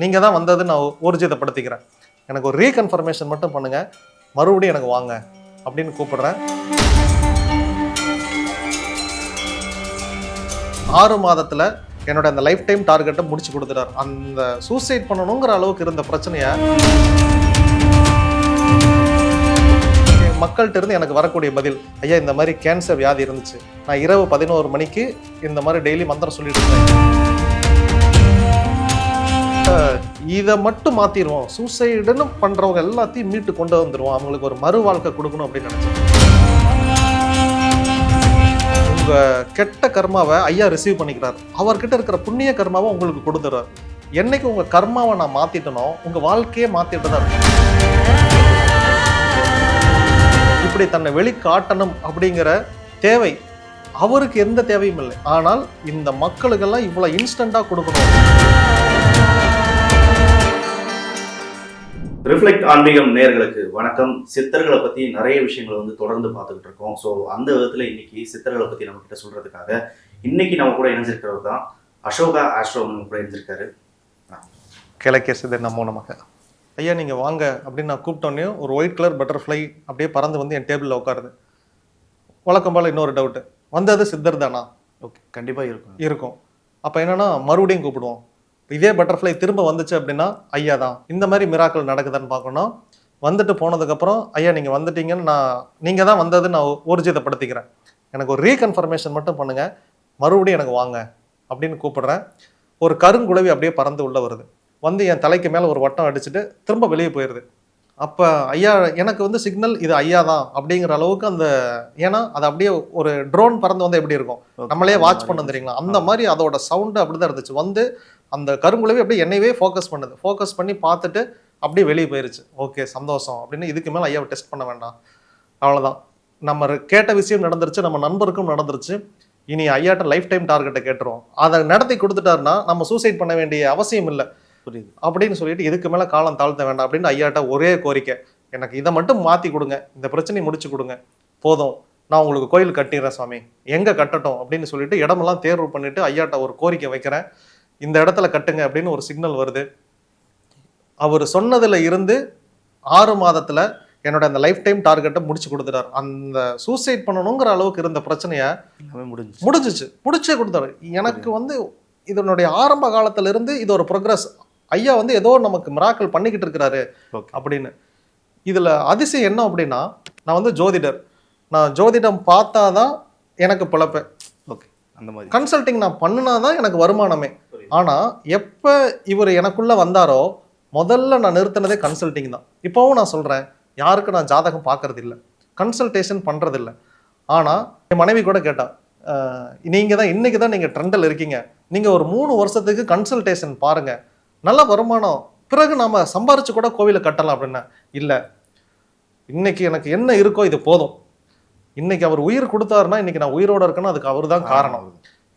நீங்கள் தான் வந்தது நான் ஊர்ஜிதப்படுத்திக்கிறேன் எனக்கு ஒரு ரீகன்ஃபர்மேஷன் மட்டும் பண்ணுங்கள் மறுபடியும் எனக்கு வாங்க அப்படின்னு கூப்பிடுறேன். ஆறு மாதத்தில் என்னோட அந்த லைஃப் டைம் டார்கெட்டை முடிச்சு கொடுத்துட்டார். அந்த சூசைட் பண்ணணுங்கிற அளவுக்கு இருந்த பிரச்சனையை மக்கள்கிட்ட இருந்து எனக்கு வரக்கூடிய பதில் ஐயா இந்த மாதிரி கேன்சர் வியாதி இருந்துச்சு. நான் இரவு பதினோரு மணிக்கு இந்த மாதிரி டெய்லி மந்திரம் சொல்லிட்டு இருந்தேன். இதை மட்டும் மாத்திடுவோம் சூசைடுன்னு பண்றவங்க எல்லாத்தையும் மீட்டு கொண்டு வந்துடுவோம் அவங்களுக்கு ஒரு மறு வாழ்க்கை கொடுக்கணும் அப்படின்னு நினைச்சேன் உங்க கெட்ட கர்மாவை ஐயா ரிசீவ் பண்ணிக்கிறார். அவர்கிட்ட இருக்கிற புண்ணிய கர்மாவை உங்களுக்கு கொடுத்துறார் என்னைக்கு உங்க கர்மாவை நான் மாத்திட்டனோ உங்க வாழ்க்கையே மாத்திட்டு தான் இருக்கும் இப்படி தன்னை வெளிக்காட்டணும் அப்படிங்கிற தேவை அவருக்கு எந்த தேவையும் இல்லை. ஆனால் இந்த மக்களுக்கெல்லாம் இவ்வளோ இன்ஸ்டண்ட்டாக கொடுக்கணும். ரிஃப்ளெக்ட் ஆன்மீகம் நேர்களுக்கு வணக்கம். சித்தர்களை பத்தி நிறைய விஷயங்களை வந்து தொடர்ந்து பார்த்துக்கிட்டு இருக்கோம். ஸோ அந்த விதத்துல இன்னைக்கு சித்தர்களை பத்தி நம்ம கிட்ட சொல்றதுக்காக இன்னைக்கு நம்ம கூட இணைஞ்சிருக்கிறவர் தான் அசோகா ஆஸ்ட்ரோ நம்ம கூட இணைஞ்சிருக்காரு. கிழக்கே சிதர் நமோ நமக. ஐயா நீங்க வாங்க அப்படின்னு நான் கூப்பிட்டோன்னே ஒரு ஒயிட் கலர் பட்டர்ஃப்ளை அப்படியே பறந்து வந்து என் டேபிளில் உட்காருது. வழக்கம் போல இன்னொரு டவுட்டு வந்தது சித்தர் தானா? ஓகே கண்டிப்பா இருக்கும். இருக்கும். அப்போ என்னன்னா மறுபடியும் கூப்பிடுவோம். இதே பட்டர்ஃப்ளை திரும்ப வந்துச்சு அப்படின்னா ஐயா தான். இந்த மாதிரி மிராக்கள் நடக்குதான்னு பார்க்கணும் வந்துட்டு போனதுக்கப்புறம் ஐயா நீங்கள் வந்துட்டீங்கன்னு நான் நீங்கள் தான் வந்தது நான் ஊர்ஜிதப்படுத்திக்கிறேன். எனக்கு ஒரு ரீகன்ஃபர்மேஷன் மட்டும் பண்ணுங்க. மறுபடியும் எனக்கு வாங்க அப்படின்னு கூப்பிடுறேன். ஒரு கருங்குழவி அப்படியே பறந்து உள்ள வருது. வந்து என் தலைக்கு மேலே ஒரு வட்டம் அடிச்சுட்டு திரும்ப வெளியே போயிடுது அப்போ ஐயா எனக்கு வந்து சிக்னல் இது ஐயா தான் அப்படிங்கிற அளவுக்கு அந்த ஏன்னா அது அப்படியே ஒரு ட்ரோன் பறந்து வந்து எப்படி இருக்கும்? நம்மளே வாட்ச் பண்ண தெரியுங்களா? அந்த மாதிரி அதோட சவுண்டு அப்படிதான் இருந்துச்சு. வந்து அந்த கருங்குழவி அப்படியே என்னையவே ஃபோக்கஸ் பண்ணுது. ஃபோக்கஸ் பண்ணி பார்த்துட்டு அப்படியே வெளியே போயிருச்சு. ஓகே சந்தோஷம் அப்படின்னு இதுக்கு மேலே ஐயாவை டெஸ்ட் பண்ண வேண்டாம். அவ்வளோதான் நம்ம கேட்ட விஷயம் நடந்துருச்சு நம்ம நண்பருக்கும் நடந்துருச்சு. இனி ஐயாட்ட லைஃப் டைம் டார்கெட்டை கேட்டுருவோம். அதை நடத்தி கொடுத்துட்டாருன்னா நம்ம சூசைட் பண்ண வேண்டிய அவசியம் இல்லை. புரியுது. அப்படின்னு சொல்லிட்டு இதுக்கு மேலே காலம் தாழ்த்த வேண்டாம் அப்படின்னு ஐயாட்ட ஒரே கோரிக்கை. எனக்கு இதை மட்டும் மாற்றி கொடுங்க. இந்த பிரச்சனையை முடிச்சு கொடுங்க. போதும். நான் உங்களுக்கு கோயில் கட்டிடுறேன் சாமி எங்கே கட்டட்டும் அப்படின்னு சொல்லிட்டு இடமெல்லாம் தேர்வு பண்ணிட்டு ஐயாட்ட ஒரு கோரிக்கை வைக்கிறேன். இந்த இடத்துல கட்டுங்க அப்படின்னு ஒரு சிக்னல் வருது. அவர் சொன்னதுல இருந்து ஆறு மாதத்துல என்னோட அந்த லைஃப் டைம் டார்கெட்டை முடிச்சு கொடுத்துட்டார். அந்த சூசைட் பண்ணணுங்கிற அளவுக்கு இருந்த பிரச்சனையை முடிஞ்சு முடிஞ்சிச்சு. முடிச்சே கொடுத்தாரு எனக்கு வந்து இதனுடைய ஆரம்ப காலத்துல இருந்து இது ஒரு ப்ரோக்ரஸ் ஐயா வந்து ஏதோ நமக்கு மிராக்கள் பண்ணிக்கிட்டு இருக்கிறாரு அப்படின்னு. இதுல அதிசயம் என்ன அப்படின்னா நான் வந்து ஜோதிடர். நான் ஜோதிடம் பார்த்தாதான் எனக்கு பிழப்பேன் ஓகே அந்த மாதிரி. கன்சல்டிங் நான் பண்ணினாதான் எனக்கு வருமானமே. புரியுது. ஆனா எப்ப இவர் எனக்குள்ள வந்தாரோ முதல்ல நான் நிறுத்தினதே கன்சல்டிங் தான். இப்போவும் நான் சொல்றேன் யாருக்கு நான் ஜாதகம் பார்க்கறது இல்லை கன்சல்டேஷன் பண்றது இல்ல ஆனா என் மனைவி கூட கேட்டா "அஹ், நீங்க தான் இன்னைக்கு தான் நீங்க ட்ரெண்டில் இருக்கீங்க. நீங்க ஒரு மூணு வருஷத்துக்கு கன்சல்டேஷன் பாருங்க. நல்ல வருமானம். பிறகு நாம சம்பாரிச்சு கூட கோவிலை கட்டலாம் அப்படின்னா இல்ல. இன்னைக்கு எனக்கு என்ன இருக்கோ இது போதும். இன்னைக்கு அவர் உயிர் கொடுத்தாருன்னா இன்னைக்கு நான் உயிரோட இருக்கேன்னா அதுக்கு அவர் தான் காரணம்.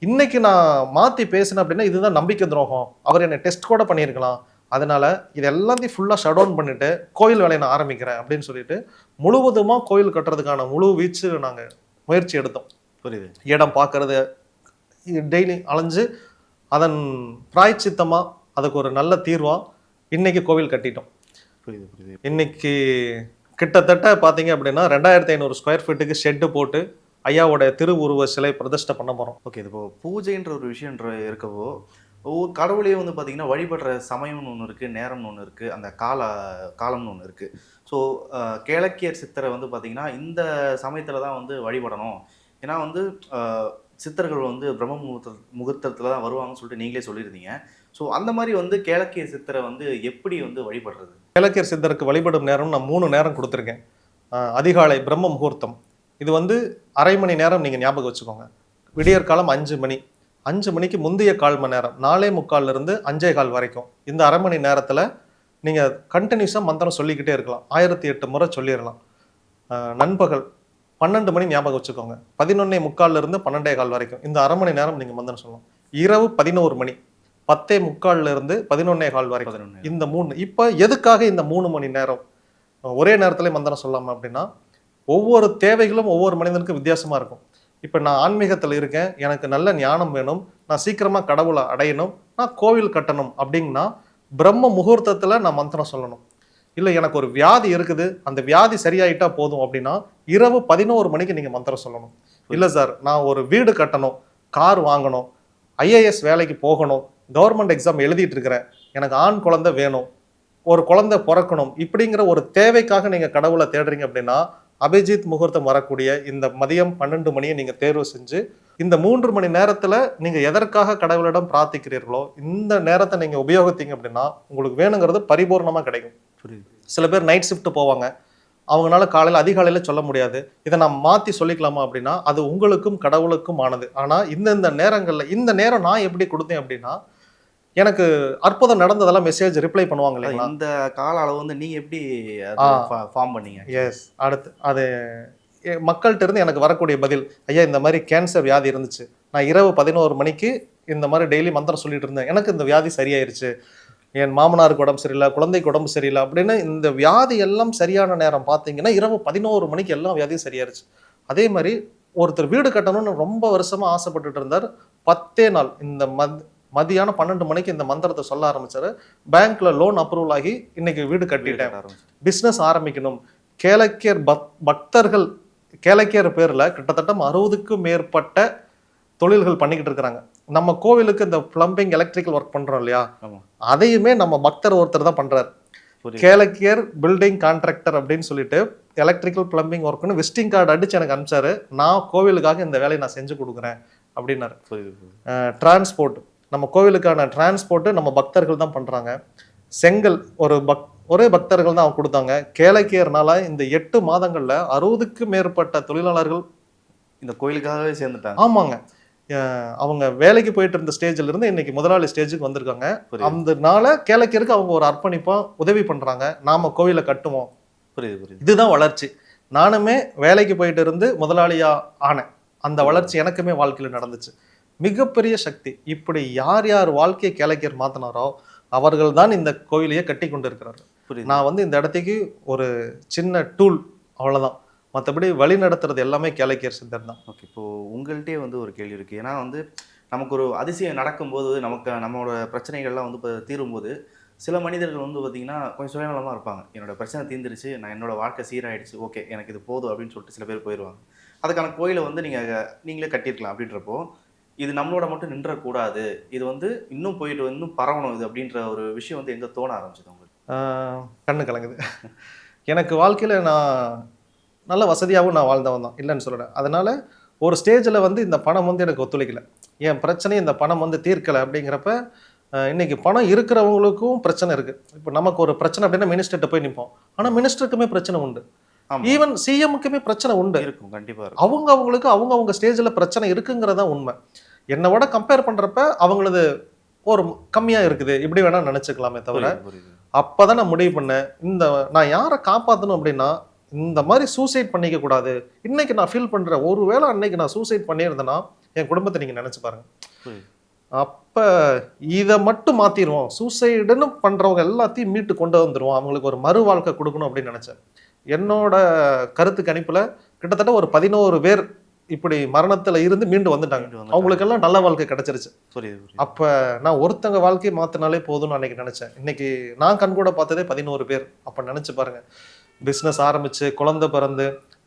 இன்னைக்கு நான் மாத்தி பேசினேன் அப்படின்னா இதுதான் நம்பிக்கை துரோகம். அவர் என்னை டெஸ்ட் கூட பண்ணியிருக்கலாம். அதனால இது எல்லாத்தையும் ஃபுல்லா ஷட் டவுன் பண்ணிட்டு கோயில் வேலையை நான் ஆரம்பிக்கிறேன் அப்படின்னு சொல்லிட்டு முழுவதுமா கோயில் கட்டுறதுக்கான முழு வீச்சு நாங்க முயற்சி எடுத்தோம். புரியுது. இடம் பார்க்கறது டெய்லி அலைஞ்சு அதன் பிராய்ச்சித்தமா அதுக்கு ஒரு நல்ல தீர்வா இன்னைக்கு கோவில் கட்டிட்டோம். புரியுது புரியுது. இன்னைக்கு கிட்டத்தட்ட பார்த்தீங்க அப்படின்னா ரெண்டாயிரத்தி ஐநூறு ஸ்கொயர் ஃபீட்டுக்கு ஷெட்டு போட்டு ஐயாவோட திருவுருவ சிலை பிரதிஷ்டை பண்ண போறோம். ஓகே இது இப்போ பூஜைன்ற ஒரு விஷயன்ற இருக்கவோ ஒவ்வொரு கடவுளையும் வந்து பார்த்தீங்கன்னா வழிபடுற சமயம்னு ஒன்று இருக்குது நேரம்னு ஒன்று இருக்குது அந்த கால காலம்னு ஒன்று இருக்குது ஸோ கேளக்கியர் சித்தரை வந்து பார்த்தீங்கன்னா இந்த சமயத்தில் தான் வந்து வழிபடணும். ஏன்னா வந்து சித்தர்கள் வந்து பிரம்ம முகூர்த்த முகூர்த்தத்தில் தான் வருவாங்கன்னு சொல்லிட்டு நீங்களே சொல்லியிருந்தீங்க. ஸோ அந்த மாதிரி வந்து கேளக்கிய சித்தரை வந்து எப்படி வந்து வழிபடுறது? கிழக்கியர் சித்தருக்கு வழிபடும் நேரம் நான் மூணு நேரம் கொடுத்துருக்கேன். அதிகாலை பிரம்ம முகூர்த்தம். இது வந்து அரை மணி நேரம் நீங்கள் ஞாபகம் வச்சுக்கோங்க. விடியற் காலம் அஞ்சு மணி. அஞ்சு மணிக்கு முந்தைய கால் மணி நேரம். நாலே முக்கால்ல இருந்து அஞ்சே கால் வரைக்கும். இந்த அரை மணி நேரத்தில் நீங்கள் கண்டினியூஸாக மந்திரம் சொல்லிக்கிட்டே இருக்கலாம். ஆயிரத்தி எட்டு முறை சொல்லிடலாம் நண்பகல் பன்னெண்டு மணி ஞாபகம் வச்சுக்கோங்க. பதினொன்னே முக்கால்ல இருந்து பன்னெண்டே கால் வரைக்கும். இந்த அரை மணி நேரம் நீங்கள் மந்திரம் சொல்லலாம். இரவு பதினோரு மணி. பத்தே முக்கால்ல இருந்து பதினொன்னே கால் வரைக்கும். இந்த மூணு இப்போ எதுக்காக இந்த மூணு மணி நேரம்? ஒரே நேரத்துல மந்திரம் சொல்லாம அப்படின்னா ஒவ்வொரு தேவைகளும் ஒவ்வொரு மனிதனுக்கும் வித்தியாசமாக இருக்கும். இப்போ நான் ஆன்மீகத்தில் இருக்கேன் எனக்கு நல்ல ஞானம் வேணும் நான் சீக்கிரமாக கடவுளை அடையணும் நான் கோவில் கட்டணும் அப்படின்னா பிரம்ம முகூர்த்தத்தில் நான் மந்திரம் சொல்லணும். இல்லை எனக்கு ஒரு வியாதி இருக்குது அந்த வியாதி சரியாயிட்டா போதும் அப்படின்னா இரவு பதினோரு மணிக்கு நீங்கள் மந்திரம் சொல்லணும். இல்லை சார் நான் ஒரு வீடு கட்டணும் கார் வாங்கணும் ஐஏஎஸ் வேலைக்கு போகணும் கவர்மெண்ட் எக்ஸாம் எழுதிட்டு இருக்கிறேன் எனக்கு ஆண் குழந்தை வேணும் ஒரு குழந்தை பிறக்கணும் இப்படிங்கிற ஒரு தேவைக்காக நீங்கள் கடவுளை தேடுறீங்க அப்படின்னா அபிஜித் முகூர்த்தம் வரக்கூடிய இந்த மதியம் பன்னெண்டு மணியை நீங்க தேர்வு செஞ்சு இந்த மூன்று மணி நேரத்துல நீங்க எதற்காக கடவுளிடம் பிரார்த்திக்கிறீர்களோ இந்த நேரத்தை நீங்க உபயோகித்தீங்க அப்படின்னா உங்களுக்கு வேணுங்கிறது பரிபூர்ணமா கிடைக்கும். புரியுது. சில பேர் நைட் ஷிஃப்ட் போவாங்க. அவங்களால காலையில் அதிகாலையில் சொல்ல முடியாது. இதை நான் மாற்றி சொல்லிக்கலாமா அப்படின்னா அது உங்களுக்கும் கடவுளுக்கும் ஆனது. ஆனால் இந்தந்த நேரங்களில் இந்த நேரம் நான் எப்படி கொடுத்தேன் அப்படின்னா எனக்கு அற்புதம் நடந்ததெல்லாம் மெசேஜ் ரிப்ளை பண்ணுவாங்க இல்லைங்களா? இந்த கால அளவு வந்து நீங்க எப்படி. ஃபார்ம் பண்ணீங்க? எஸ் அடுத்து அது மக்கள்கிட்ட இருந்து எனக்கு வரக்கூடிய பதில் ஐயா இந்த மாதிரி கேன்சர் வியாதி இருந்துச்சு. நான் இரவு பதினோரு மணிக்கு இந்த மாதிரி டெய்லி மந்திரம் சொல்லிட்டு இருந்தேன். எனக்கு இந்த வியாதி சரியாயிருச்சு. என் மாமனாருக்கு உடம்பு சரியில்லை குழந்தைக்கு உடம்பு சரியில்லை அப்படின்னு இந்த வியாதி எல்லாம் சரியான நேரம் பார்த்தீங்கன்னா இரவு பதினோரு மணிக்கு எல்லா வியாதியும் சரியாயிருச்சு. அதே மாதிரி ஒருத்தர் வீடு கட்டணும்னு ரொம்ப வருஷமா ஆசைப்பட்டுட்டு இருந்தார். பத்தே நாள் இந்த மத் மதியானம் பன்னெண்டு மணிக்கு இந்த மந்திரத்தை சொல்ல ஆரம்பிச்சாரு. பேங்க்ல லோன் அப்ரூவல் ஆகி இன்னைக்கு வீடு கட்டிட்டேன். பிஸ்னஸ் ஆரம்பிக்கணும். கேளக்கியர் பக் பக்தர்கள் கேளக்கியர் பேர்ல கிட்டத்தட்ட அறுபதுக்கும் மேற்பட்ட தொழில்கள் பண்ணிக்கிட்டு இருக்கிறாங்க. நம்ம கோவிலுக்கு இந்த பிளம்பிங் எலக்ட்ரிக்கல் ஒர்க் பண்றோம் இல்லையா. அதையுமே நம்ம பக்தர் ஒருத்தர் தான் பண்றாரு. புரியுது. கேளக்கியர் பில்டிங் கான்ட்ராக்டர் அப்படின்னு சொல்லிட்டு எலக்ட்ரிக்கல் பிளம்பிங் ஒர்க்னு விசிட்டிங் கார்டு அடிச்சு எனக்கு அனுப்பிச்சாரு. நான் கோவிலுக்காக இந்த வேலையை நான் செஞ்சு கொடுக்குறேன் அப்படின்னாரு. டிரான்ஸ்போர்ட் நம்ம கோவிலுக்கான டிரான்ஸ்போர்ட்டு நம்ம பக்தர்கள் தான் பண்றாங்க. செங்கல் ஒரு பக் ஒரே பக்தர்கள் தான் அவங்க கொடுத்தாங்க. கேளக்கியர்னால இந்த எட்டு மாதங்கள்ல அறுபதுக்கு மேற்பட்ட தொழிலாளர்கள் இந்த கோயிலுக்காகவே சேர்ந்துட்டாங்க. ஆமாங்க. அவங்க வேலைக்கு போயிட்டு இருந்த ஸ்டேஜ்ல இருந்து இன்னைக்கு முதலாளி ஸ்டேஜுக்கு வந்திருக்காங்க. அந்த நாள கேளக்கியருக்கு அவங்க ஒரு அர்ப்பணிப்பா உதவி பண்றாங்க. நாம கோவிலை கட்டுவோம். புரியுது புரியுது. இதுதான் வளர்ச்சி. நானுமே வேலைக்கு போயிட்டு இருந்து முதலாளியா ஆனேன். அந்த வளர்ச்சி எனக்குமே வாழ்க்கையில நடந்துச்சு. மிகப்பெரிய சக்தி. இப்படி யார் யார் வாழ்க்கையை கேளக்கியர் மாத்தினாரோ அவர்கள் தான் இந்த கோயிலையே கட்டி கொண்டு இருக்கிறார்கள் நான் வந்து இந்த இடத்துக்கு ஒரு சின்ன டூல் அவ்வளவுதான். மற்றபடி வழி நடத்துறது எல்லாமே கேளக்கியர் சித்தர் தான். ஓகே இப்போ உங்கள்கிட்டயே வந்து ஒரு கேள்வி இருக்கு. ஏன்னா வந்து நமக்கு ஒரு அதிசயம் நடக்கும்போது நமக்கு நம்மளோட பிரச்சனைகள்லாம் வந்து இப்போ தீரும்போது சில மனிதர்கள் வந்து பார்த்தீங்கன்னா கொஞ்சம் சுயநலமாக இருப்பாங்க. என்னோட பிரச்சனை தீர்ந்துருச்சு நான் என்னோட வாழ்க்கை சீராயிடுச்சு ஓகே எனக்கு இது போதும் அப்படின்னு சொல்லிட்டு சில பேர் போயிடுவாங்க அதுக்கான கோயிலை வந்து நீங்கள் நீங்களே கட்டியிருக்கலாம் அப்படின்றப்போ இது நம்மளோட மட்டும் நின்றக்கூடாது. இது வந்து இன்னும் போயிட்டு இன்னும் பரவணும் இது அப்படின்ற ஒரு விஷயம் வந்து எங்கே தோண ஆரம்பிச்சது உங்களுக்கு? கண்ணு கலங்குது. எனக்கு வாழ்க்கையில நான் நல்ல வசதியாகவும் நான் வாழ்ந்தவன் தான் இல்லைன்னு சொல்லலை. அதனால ஒரு ஸ்டேஜில் வந்து இந்த பணம் வந்து எனக்கு ஒத்துழைக்கல. என் பிரச்சனை இந்த பணம் வந்து தீர்க்கலை அப்படிங்கிறப்ப ஆஹ் இன்னைக்கு பணம் இருக்கிறவங்களுக்கும் பிரச்சனை இருக்கு. இப்போ நமக்கு ஒரு பிரச்சனை அப்படின்னா மினிஸ்டர்கிட்ட போய் நிற்போம் ஆனால் மினிஸ்டருக்குமே பிரச்சனை உண்டு. ஈவன் சிஎம்க்குமே பிரச்சனை உண்டு. இருக்கும் கண்டிப்பாக அவங்க அவங்களுக்கு அவங்க அவங்க ஸ்டேஜில் பிரச்சனை இருக்குங்கிறதா உண்மை. என்னை விட கம்பேர் பண்றப்ப அவங்களது ஒரு கம்மியா இருக்குது. இப்படி வேணா நினைச்சுக்கலாமே தவிர அப்பதான் நான் முடிவு பண்ணேன். இந்த நான் யாரை காப்பாற்றணும் அப்படின்னா இந்த மாதிரி சூசைட் பண்ணிக்க கூடாது. இன்னைக்கு நான் ஃபீல் பண்றேன் ஒருவேளை அன்னைக்கு நான் சூசைட் பண்ணியிருந்தேன்னா என் குடும்பத்தை நீங்க நினைச்சு பாருங்க. அப்ப இதை மட்டும் மாத்திருவோம். சூசைடுன்னு பண்றவங்க எல்லாத்தையும் மீட்டு கொண்டு வந்துருவோம். அவங்களுக்கு ஒரு மறு வாழ்க்கை கொடுக்கணும் அப்படின்னு நினைச்சேன். என்னோட கருத்து கணிப்புல கிட்டத்தட்ட ஒரு பதினோரு பேர் இப்படி மரணத்துல இருந்து மீண்டு வந்துட்டாங்க. அவங்களுக்கெல்லாம் நல்ல வாழ்க்கை கிடைச்சிருச்சு. புரியுது அப்ப நான் ஒருத்தங்க வாழ்க்கையை மாத்தினாலே போதும்னு அன்னைக்கு நினைச்சேன். இன்னைக்கு நான் கண் கூட பார்த்ததே பதினோரு பேர். அப்ப நினைச்சு பாருங்க. பிசினஸ் ஆரம்பிச்சு குழந்தை பிறந்து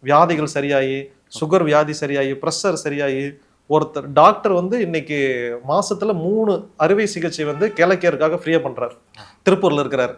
வியாதிகள் சரியாகி சுகர் வியாதி சரியாகி ப்ரெஷர் சரியாகி ஒருத்தர் டாக்டர் வந்து இன்னைக்கு மாசத்துல மூணு அறுவை சிகிச்சை வந்து கிழக்கியருக்காக ஃப்ரீயா பண்றாரு. திருப்பூர்ல இருக்கிறாரு.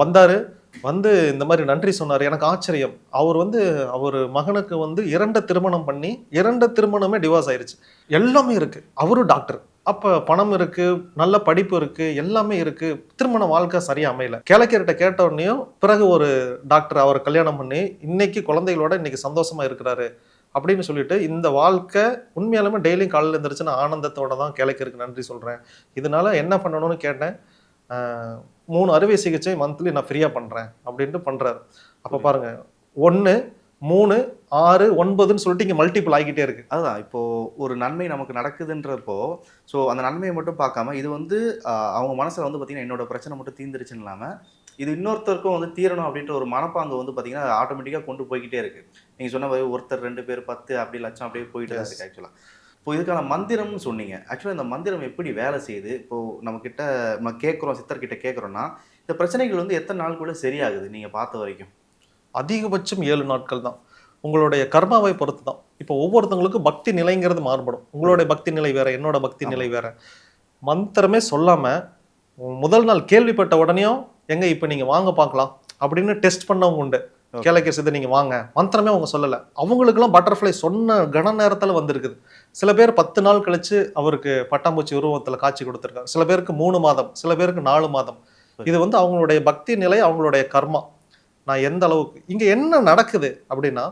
வந்தாரு. வந்து இந்த மாதிரி நன்றி சொன்னார். எனக்கு ஆச்சரியம். அவர் வந்து அவர் மகனுக்கு வந்து இரண்ட திருமணம் பண்ணி இரண்டு திருமணமே டிவோர்ஸ் ஆயிருச்சு. எல்லாமே இருக்கு. அவரும் டாக்டர் அப்ப பணம் இருக்கு நல்ல படிப்பு இருக்கு எல்லாமே இருக்கு. திருமண வாழ்க்கை சரியா அமையல. கிழக்கர்கிட்ட கேட்ட உடனேயும் பிறகு ஒரு டாக்டர் அவர் கல்யாணம் பண்ணி இன்னைக்கு குழந்தைகளோட இன்னைக்கு சந்தோஷமா இருக்கிறாரு அப்படின்னு சொல்லிட்டு இந்த வாழ்க்கை உண்மையாலுமே டெய்லியும் காலையில் எழுந்திரிச்சு நான் ஆனந்தத்தோட தான் கிழக்கிற்கு நன்றி சொல்றேன். இதனால என்ன பண்ணணும்னு கேட்டேன். மூணு அறுவை சிகிச்சை மந்த்லி நான் ஃப்ரீயா பண்றேன் அப்படின்ட்டு பண்றாரு. அப்ப பாருங்க ஒன்னு மூணு ஆறு ஒன்பதுன்னு சொல்லிட்டு இங்க மல்டிபிள் ஆகிட்டே இருக்கு. அதுதான் இப்போ ஒரு நன்மை நமக்கு நடக்குதுன்றப்போ ஸோ அந்த நன்மையை மட்டும் பார்க்காம இது வந்து அவங்க மனசுல வந்து பார்த்தீங்கன்னா என்னோட பிரச்சனை மட்டும் தீர்ந்துருச்சுன்னு இல்லாமல் இது இன்னொருத்தருக்கும் வந்து தீரணும் அப்படின்ற ஒரு மனப்பாங்கு வந்து பார்த்தீங்கன்னா ஆட்டோமேட்டிக்காக கொண்டு போய்கிட்டே இருக்கு. நீங்கள் சொன்ன மாதிரி ஒருத்தர் ரெண்டு பேர் பத்து அப்படி லட்சம் அப்படியே போயிட்டு. இருக்கு ஆக்சுவலாக இப்போ இதுக்கான மந்திரம்னு சொன்னீங்க. ஆக்சுவலாக இந்த மந்திரம் எப்படி வேலை செய்யுது? இப்போ நம்ம கிட்ட நம்ம கேட்குறோம் சித்தர்கிட்ட கேட்குறோம்னா இந்த பிரச்சனைகள் வந்து எத்தனை நாளுக்குள்ள சரியாகுது நீங்க பார்த்த வரைக்கும்? அதிகபட்சம் ஏழு நாட்கள் தான். உங்களுடைய கர்மாவை பொறுத்து தான் இப்போ ஒவ்வொருத்தவங்களுக்கும் பக்தி நிலைங்கிறது மாறுபடும். உங்களுடைய பக்தி நிலை வேற என்னோட பக்தி நிலை வேற. மந்திரமே சொல்லாம முதல் நாள் கேள்விப்பட்ட உடனேயும் எங்க இப்போ நீங்க வாங்க பார்க்கலாம். அப்படின்னு டெஸ்ட் பண்ணவங்க உண்டு. கேளக்கே சித்த நீங்க வாங்க. மந்திரமே அவங்க சொல்லல. அவங்களுக்கெல்லாம் பட்டர்ஃப்ளை சொன்ன கன நேரத்துல வந்திருக்குது. சில பேர் பத்து நாள் கழிச்சு அவருக்கு பட்டாம்பூச்சி உருவத்துல காட்சி கொடுத்துருக்காங்க. சில பேருக்கு மூணு மாதம் சில பேருக்கு நாலு மாதம். இது வந்து அவங்களுடைய பக்தி நிலை அவங்களுடைய கர்மா. நான் எந்த அளவுக்கு இங்க என்ன நடக்குது அப்படின்னா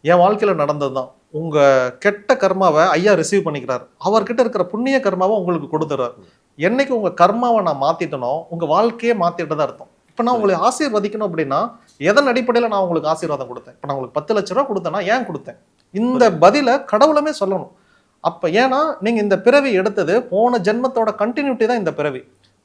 என் வாழ்க்கையில நடந்தது தான் உங்க கெட்ட கர்மாவை ஐயா ரிசீவ் பண்ணிக்கிறார். அவர்கிட்ட இருக்கிற புண்ணிய கர்மாவை உங்களுக்கு கொடுத்துறாரு என்னைக்கு உங்க கர்மாவை நான் மாத்திட்டனோ உங்க வாழ்க்கையே மாத்திட்டதா அர்த்தம். இப்ப நான் உங்களை ஆசீர்வதிக்கணும் அப்படின்னா எதன் அடிப்படையில நான் உங்களுக்கு ஆசீர்வாதம் கொடுத்தேன்? இப்ப நான் உங்களுக்கு பத்து லட்ச ரூபா கொடுத்தேன்னா ஏன் கொடுத்தேன்? இந்த பதில கடவுளுமே சொல்லணும். அப்ப ஏன்னா நீங்க இந்த பிறவி எடுத்தது போன ஜென்மத்தோட கண்டினியூட்டி தான் இந்த பிறவி.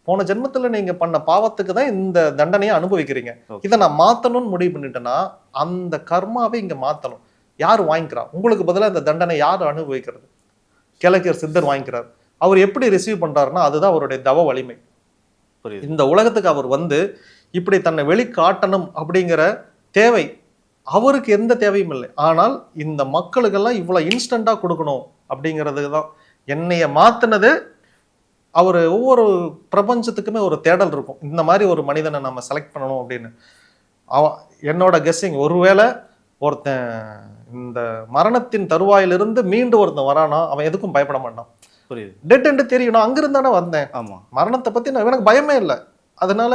போன ஜென்மத்துல நீங்க பண்ண பாவத்துக்கு தான் இந்த தண்டனையை அனுபவிக்கிறீங்க. இதை நான் மாத்தணும்னு முடிவு பண்ணிட்டேன்னா அந்த கர்மாவை இங்க மாத்தணும். யார் வாங்கிக்கிறா? உங்களுக்கு பதிலா இந்த தண்டனை யார் அனுபவிக்கிறது? கிழக்கியர் சித்தர் வாங்கிக்கிறார். அவர் எப்படி ரிசீவ் பண்றாருன்னா அதுதான் அவருடைய தவ வலிமை. இந்த உலகத்துக்கு அவர் வந்து இப்படி தன்னை வெளிக்காட்டணும் அப்படிங்கிற தேவை அவருக்கு எந்த தேவையும் இல்லை. ஆனால் இந்த மக்களுக்கெல்லாம் இவ்வளோ இன்ஸ்டண்ட்டாக கொடுக்கணும் அப்படிங்கிறது தான். என்னைய மாற்றினது அவர் ஒவ்வொரு பிரபஞ்சத்துக்குமே ஒரு தேடல் இருக்கும். இந்த மாதிரி ஒரு மனிதனை நம்ம செலக்ட் பண்ணணும் அப்படின்னு. அவன் என்னோட கெஸ்ஸிங் ஒருவேளை ஒருத்தன் இந்த மரணத்தின் தருவாயிலிருந்து மீண்டு ஒருத்தன் வரானா அவன் எதுக்கும் பயப்பட மாட்டான். புரியுது. டெட் என்று தெரியும். நான் அங்கிருந்து தானே வந்தேன். ஆமா. மரணத்தை பத்தி நான் எனக்கு பயமே இல்லை. அதனால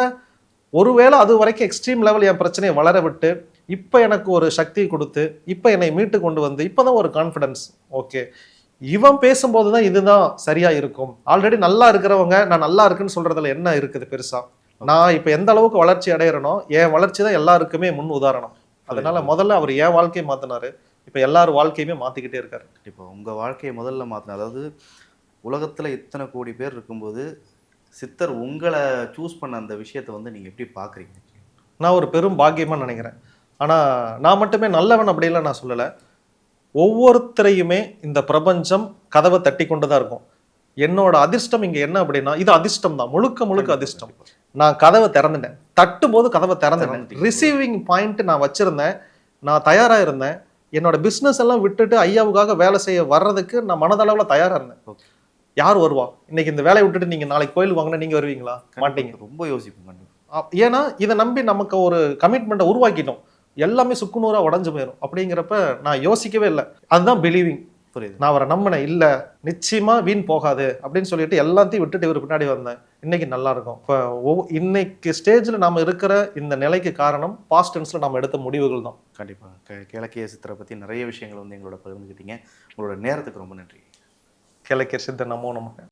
ஒருவேளை அது வரைக்கும் எக்ஸ்ட்ரீம் லெவல் என் பிரச்சனையை வளர விட்டு இப்போ எனக்கு ஒரு சக்தி கொடுத்து இப்போ என்னை மீட்டு கொண்டு வந்து இப்போதான் ஒரு கான்ஃபிடன்ஸ் ஓகே இவன் பேசும்போது தான் இதுதான் சரியா இருக்கும். ஆல்ரெடி நல்லா இருக்கிறவங்க நான் நல்லா இருக்குன்னு சொல்றதுல என்ன இருக்குது பெருசா? நான் இப்போ எந்த அளவுக்கு வளர்ச்சி அடையிறனோ என் வளர்ச்சி தான் எல்லாருக்குமே முன் உதாரணம். அதனால முதல்ல அவர் என் வாழ்க்கையை மாத்தினாரு. இப்போ எல்லார் வாழ்க்கையுமே மாத்திக்கிட்டே இருக்காரு. இப்போ உங்க வாழ்க்கையை முதல்ல மாத்தின அதாவது உலகத்துல இத்தனை கோடி பேர் இருக்கும்போது சித்தர் உங்களை சூஸ் பண்ண அந்த விஷயத்தை வந்து நீங்க எப்படி பாக்குறீங்க? நான் ஒரு பெரும் பாக்கியமா நினைக்கிறேன். ஆனா நான் மட்டுமே நல்லவன் அப்படிலாம் நான் சொல்லலை. ஒவ்வொருத்தரையுமே இந்த பிரபஞ்சம் கதவை தட்டி கொண்டு தான் இருக்கும். என்னோட அதிர்ஷ்டம் இங்க என்ன அப்படின்னா இது அதிர்ஷ்டம் தான். முழுக்க முழுக்க அதிர்ஷ்டம். நான் கதவை திறந்துட்டேன். தட்டும் போது கதவை திறந்துட்டேன். ரிசீவிங் பாயிண்ட் நான் வச்சிருந்தேன். நான் தயாரா இருந்தேன் என்னோட பிசினஸ் எல்லாம் விட்டுட்டு ஐயாவுக்காக வேலை செய்ய வர்றதுக்கு நான் மனதளவுல தயாரா இருந்தேன். யார் வருவா? இன்னைக்கு இந்த வேலையை விட்டுட்டு நீங்க நாளைக்கு கோயில் வாங்கினா நீங்க வருவீங்களா? மாட்டீங்க. ரொம்ப யோசிப்போம் ஏன்னா இதை நம்பி நமக்கு ஒரு கமிட்மெண்ட்டை உருவாக்கிட்டோம். எல்லாமே சுக்குநூறா உடஞ்சு போயிடும் அப்படிங்கிறப்ப நான் யோசிக்கவே இல்லை. அதுதான் பிலீவிங் புரியுது. நான் அவரை நம்பினேன். இல்ல நிச்சயமா வீண் போகாது அப்படின்னு சொல்லிட்டு எல்லாத்தையும் விட்டுட்டு இவர் பின்னாடி வந்தேன். இன்னைக்கு நல்லா இருக்கும். இப்போ இன்னைக்கு ஸ்டேஜ்ல நாம இருக்கிற இந்த நிலைக்கு காரணம் பாஸ்ட் டென்ஸ்ல நம்ம எடுத்த முடிவுகள் தான். கண்டிப்பா. கி- கிழக்கிய சித்தரை பத்தி நிறைய விஷயங்கள் வந்து எங்களோட பகிர்ந்துக்கிட்டீங்க உங்களோட நேரத்துக்கு ரொம்ப நன்றி. கிழக்கிய சித்த நமோ நமக்கு